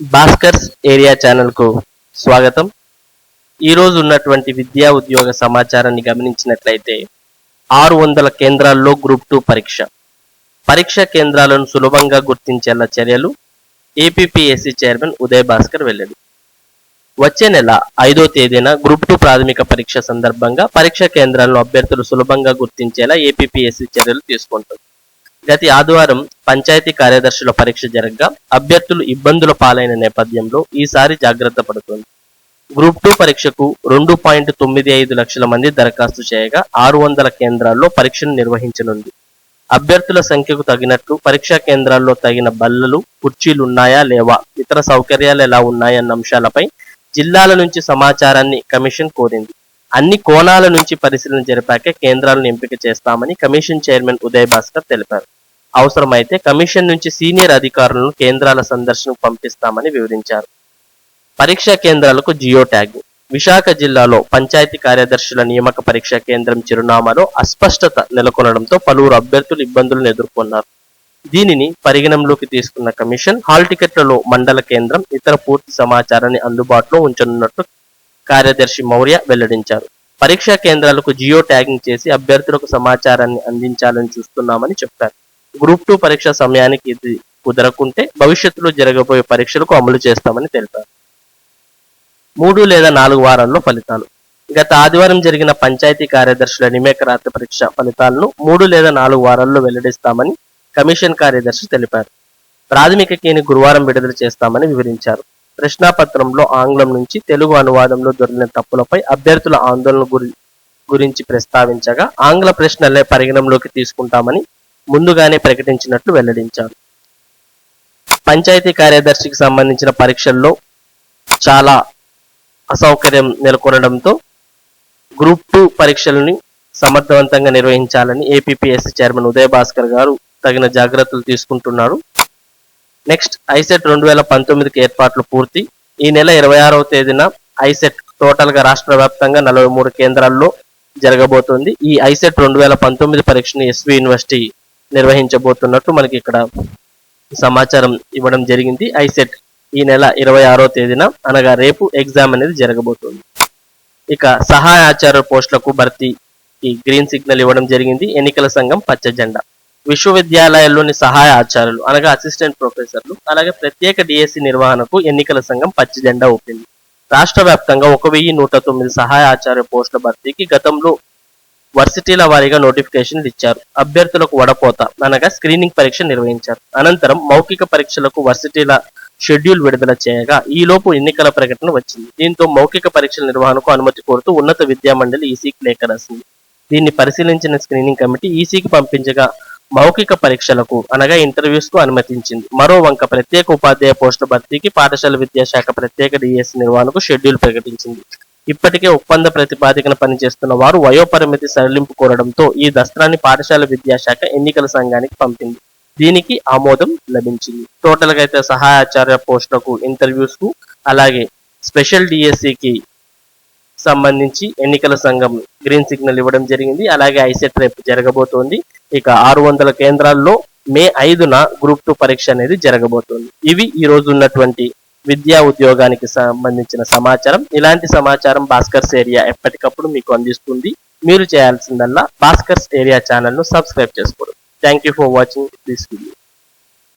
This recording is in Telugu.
భాస్కర్స్ ఏరియా ఛానల్కు స్వాగతం. ఈరోజు ఉన్నటువంటి విద్యా ఉద్యోగ సమాచారాన్ని గమనించినట్లయితే ఆరు వందల కేంద్రాల్లో గ్రూప్ టూ పరీక్ష. పరీక్ష కేంద్రాలను సులభంగా గుర్తించేలా చర్యలు ఏపీపీఎస్సీ చైర్మన్ ఉదయ్ భాస్కర్ వెల్లడి. వచ్చే నెల ఐదో తేదీన గ్రూప్ టూ ప్రాథమిక పరీక్ష సందర్భంగా పరీక్ష కేంద్రాలను అభ్యర్థులు సులభంగా గుర్తించేలా ఏపీపీఎస్సీ చర్యలు తీసుకుంటుంది గత ఆదివారం పంచాయతీ కార్యదర్శుల పరీక్ష జరగగా అభ్యర్థులు ఇబ్బందుల పాలైన నేపథ్యంలో ఈసారి జాగ్రత్త పడుతోంది. గ్రూప్ టూ పరీక్షకు రెండు పాయింట్ తొమ్మిది ఐదు లక్షల మంది దరఖాస్తు చేయగా ఆరు వందల కేంద్రాల్లో పరీక్షను నిర్వహించనుంది. అభ్యర్థుల సంఖ్యకు తగినట్లు పరీక్షా కేంద్రాల్లో తగిన బల్లలు కుర్చీలు ఉన్నాయా లేవా ఇతర సౌకర్యాలు ఎలా ఉన్నాయన్న అంశాలపై జిల్లాల నుంచి సమాచారాన్ని కమిషన్ కోరింది. అన్ని కోణాల నుంచి పరిశీలన జరిపాకే కేంద్రాలను ఎంపిక చేస్తామని కమిషన్ చైర్మన్ ఉదయ్ భాస్కర్ తెలిపారు. అవసరమైతే కమిషన్ నుంచి సీనియర్ అధికారులను కేంద్రాల సందర్శనకు పంపిస్తామని వివరించారు. పరీక్షా కేంద్రాలకు జియో ట్యాగ్. విశాఖ జిల్లాలో పంచాయతీ కార్యదర్శుల నియామక పరీక్షా కేంద్రం చిరునామాలో అస్పష్టత నెలకొనడంతో పలువురు అభ్యర్థులు ఇబ్బందులను ఎదుర్కొన్నారు. దీనిని పరిగణంలోకి తీసుకున్న కమిషన్ హాల్ టికెట్లలో మండల కేంద్రం ఇతర పూర్తి సమాచారాన్ని అందుబాటులో ఉంచనున్నట్లు కార్యదర్శి మౌర్య వెల్లడించారు. పరీక్షా కేంద్రాలకు జియో ట్యాగింగ్ చేసి అభ్యర్థులకు సమాచారాన్ని అందించాలని చూస్తున్నామని చెప్పారు. గ్రూప్ టూ పరీక్ష సమయానికి ఇది కుదరకుంటే భవిష్యత్తులో జరగబోయే పరీక్షలకు అమలు చేస్తామని తెలిపారు. మూడు లేదా నాలుగు వారాల్లో ఫలితాలు. గత ఆదివారం జరిగిన పంచాయతీ కార్యదర్శుల నిమేక రాత్రి పరీక్ష ఫలితాలను మూడు లేదా నాలుగు వారాల్లో వెల్లడిస్తామని కమిషన్ కార్యదర్శి తెలిపారు. ప్రాథమిక కీని గురువారం విడుదల చేస్తామని వివరించారు. ప్రశ్నాపత్రంలో ఆంగ్లం నుంచి తెలుగు అనువాదంలో దొరికిన తప్పులపై అభ్యర్థుల ఆందోళన గురి గురించి ప్రస్తావించగా ఆంగ్ల ప్రశ్నలే పరిగణంలోకి తీసుకుంటామని ముందుగానే ప్రకటించినట్లు వెల్లడించారు. పంచాయతీ కార్యదర్శికి సంబంధించిన పరీక్షల్లో చాలా అసౌకర్యం నెలకొనడంతో గ్రూప్ టూ పరీక్షలని సమర్థవంతంగా నిర్వహించాలని ఏపీపీఎస్సీ చైర్మన్ ఉదయ్ భాస్కర్ గారు తగిన జాగ్రత్తలు తీసుకుంటున్నారు. నెక్స్ట్ ఐసెట్ రెండు వేల పంతొమ్మిదికి ఏర్పాట్లు పూర్తి. ఈ నెల ఇరవై ఆరవ తేదీన ఐసెట్ టోటల్గా రాష్ట్ర వ్యాప్తంగా నలభై మూడు కేంద్రాల్లో జరగబోతోంది. ఈ ఐసెట్ రెండు వేల పంతొమ్మిది పరీక్షను ఎస్వి యూనివర్సిటీ నిర్వహించబోతున్నట్టు మనకి ఇక్కడ సమాచారం ఇవ్వడం జరిగింది. ఐసెట్ ఈ నెల ఇరవై ఆరో తేదీన అనగా రేపు ఎగ్జామ్ అనేది జరగబోతుంది. ఇక సహాయ ఆచార్య పోస్టులకు భర్తీకి గ్రీన్ సిగ్నల్ ఇవ్వడం జరిగింది. ఎన్నికల సంఘం పచ్చ జెండా. విశ్వవిద్యాలయాల్లోని సహాయ ఆచార్యులు అనగా అసిస్టెంట్ ప్రొఫెసర్లు అలాగే ప్రత్యేక డిఎస్సి నిర్వహణకు ఎన్నికల సంఘం పచ్చి జెండా ఊపింది. రాష్ట్ర వ్యాప్తంగా ఒక వెయ్యి నూట తొమ్మిది సహాయ ఆచార్య పోస్టుల భర్తీకి గతంలో వర్సిటీల వారీగా నోటిఫికేషన్లు ఇచ్చారు. అభ్యర్థులకు వడపోత అనగా స్క్రీనింగ్ పరీక్ష నిర్వహించారు. అనంతరం మౌఖిక పరీక్షలకు వర్సిటీల షెడ్యూల్ విడుదల చేయగా ఈలోపు ఎన్నికల ప్రకటన వచ్చింది. దీంతో మౌఖిక పరీక్షల నిర్వహణకు అనుమతి కోరుతూ ఉన్నత విద్యా మండలి ఈసీకి లేఖ రాసింది. దీన్ని పరిశీలించిన స్క్రీనింగ్ కమిటీ ఈసీకి పంపించగా మౌఖిక పరీక్షలకు అనగా ఇంటర్వ్యూస్కు అనుమతించింది. మరో వంక ప్రత్యేక ఉపాధ్యాయ పోస్టుల భర్తీకి పాఠశాల విద్యాశాఖ ప్రత్యేక డిఎస్సి నిర్వహణకు షెడ్యూల్ ప్రకటించింది. ఇప్పటికే ఒప్పంద ప్రతిపాదికన పనిచేస్తున్న వారు వయోపరిమితి సడలింపు కోరడంతో ఈ దస్త్రాన్ని పాఠశాల విద్యాశాఖ ఎన్నికల సంఘానికి పంపింది. దీనికి ఆమోదం లభించింది. టోటల్గా అయితే సహాయాచార్య పోస్టులకు ఇంటర్వ్యూస్కు అలాగే స్పెషల్ డిఎస్సికి సంబంధించి ఎన్నికల సంఘం గ్రీన్ సిగ్నల్ ఇవ్వడం జరిగింది. అలాగే ఐసెట్ రేపు జరగబోతోంది. ఇక ఆరు వందల కేంద్రాల్లో మే ఐదున గ్రూప్ టూ పరీక్ష అనేది జరగబోతోంది. ఇవి ఈ రోజు ఉన్నటువంటి విద్యా ఉద్యోగానికి సంబంధించిన సమాచారం. ఇలాంటి సమాచారం భాస్కర్స్ ఏరియా ఎప్పటికప్పుడు మీకు అందిస్తుంది. మీరు చేయాల్సిందల్లా భాస్కర్స్ ఏరియా ఛానల్ను సబ్స్క్రైబ్ చేసుకోవడం. Thank you for watching this video